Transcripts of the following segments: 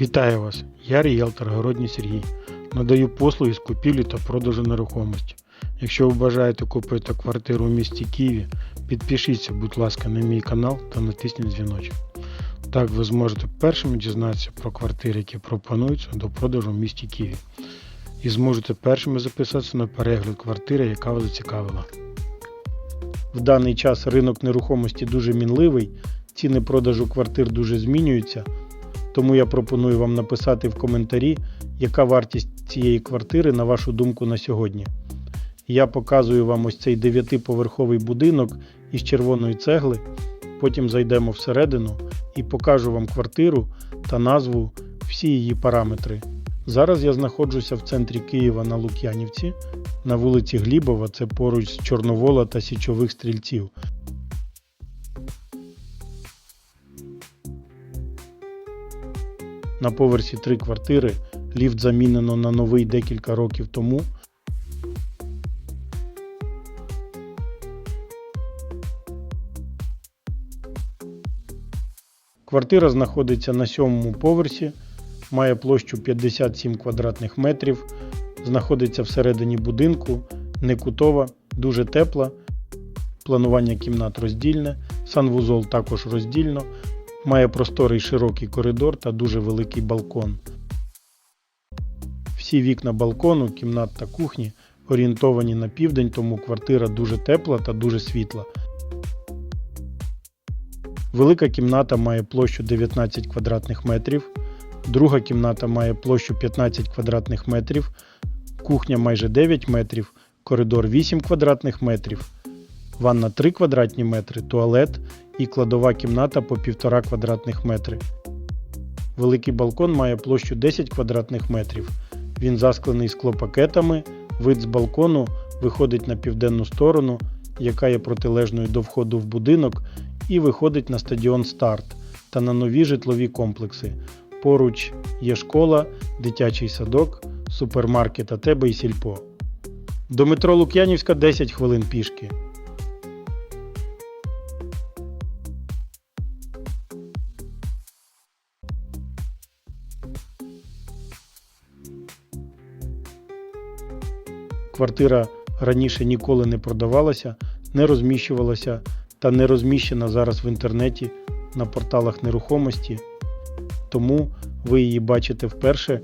Вітаю вас! Я ріелтор Городній Сергій. Надаю послуги з купівлі та продажу нерухомості. Якщо ви бажаєте купити квартиру у місті Києві, підпишіться, будь ласка, на мій канал та натисніть дзвіночок. Так ви зможете першими дізнатися про квартири, які пропонуються до продажу в місті Києві. І зможете першими записатися на перегляд квартири, яка вас зацікавила. В даний час ринок нерухомості дуже мінливий, ціни продажу квартир дуже змінюються. Тому я пропоную вам написати в коментарі, яка вартість цієї квартири на вашу думку на сьогодні. Я показую вам ось цей 9-поверховий будинок із червоної цегли. Потім зайдемо всередину і покажу вам квартиру та назву всі її параметри. Зараз я знаходжуся в центрі Києва на Лук'янівці, на вулиці Глібова, це поруч з Чорновола та Січових стрільців. На поверсі три квартири. Ліфт замінено на новий декілька років тому. Квартира знаходиться на сьомому поверсі, має площу 57 квадратних метрів, знаходиться всередині будинку, не кутова, дуже тепла. Планування кімнат роздільне, санвузол також роздільно, Має просторий широкий коридор та дуже великий балкон. Всі вікна балкону, кімнат та кухні орієнтовані на південь, тому квартира дуже тепла та дуже світла. Велика кімната має площу 19 квадратних метрів, друга кімната має площу 15 квадратних метрів, кухня майже 9 метрів, коридор 8 квадратних метрів, ванна 3 квадратні метри, туалет і кладова кімната по 1,5 квадратних метри. Великий балкон має площу 10 квадратних метрів. Він засклений склопакетами. Вид з балкону виходить на південну сторону, яка є протилежною до входу в будинок, і виходить на стадіон Старт та на нові житлові комплекси. Поруч є школа, дитячий садок, супермаркет АТБ і Сільпо. До метро Лук'янівська 10 хвилин пішки. Квартира раніше ніколи не продавалася, не розміщувалася та не розміщена зараз в інтернеті на порталах нерухомості. Тому ви її бачите вперше.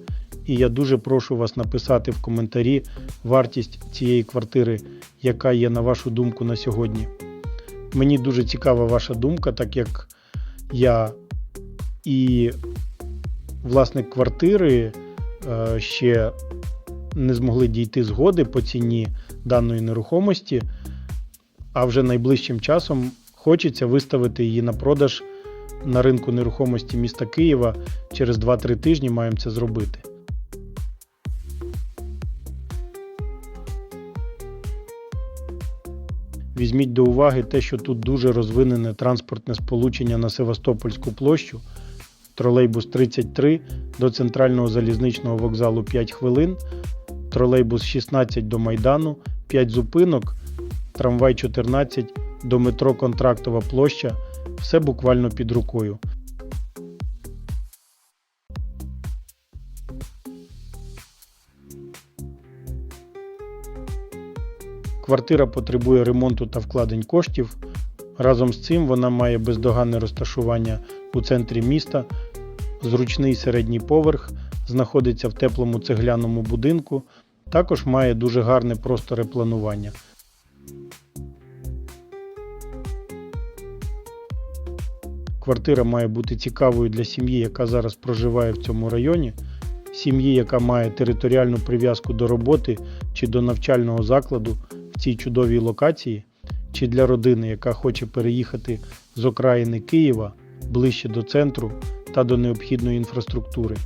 І я дуже прошу вас написати в коментарі вартість цієї квартири, яка є на вашу думку на сьогодні. Мені дуже цікава ваша думка, так як я і власник квартири е, ще не змогли дійти згоди по ціні даної нерухомості, а вже найближчим часом хочеться виставити її на продаж на ринку нерухомості міста Києва. Через 2-3 тижні маємо це зробити. Візьміть до уваги те, що тут дуже розвинене транспортне сполучення на Севастопольську площу. Тролейбус 33 до центрального залізничного вокзалу 5 хвилин, тролейбус 16 до Майдану, 5 зупинок, трамвай 14 до метро Контрактова площа. Все буквально під рукою. Квартира потребує ремонту та вкладень коштів. Разом з цим вона має бездоганне розташування у центрі міста, зручний середній поверх, знаходиться в теплому цегляному будинку, також має дуже гарне просторе планування. Квартира має бути цікавою для сім'ї, яка зараз проживає в цьому районі, сім'ї, яка має територіальну прив'язку до роботи чи до навчального закладу в цій чудовій локації, чи для родини, яка хоче переїхати з окраїни Києва ближче до центру та до необхідної інфраструктури.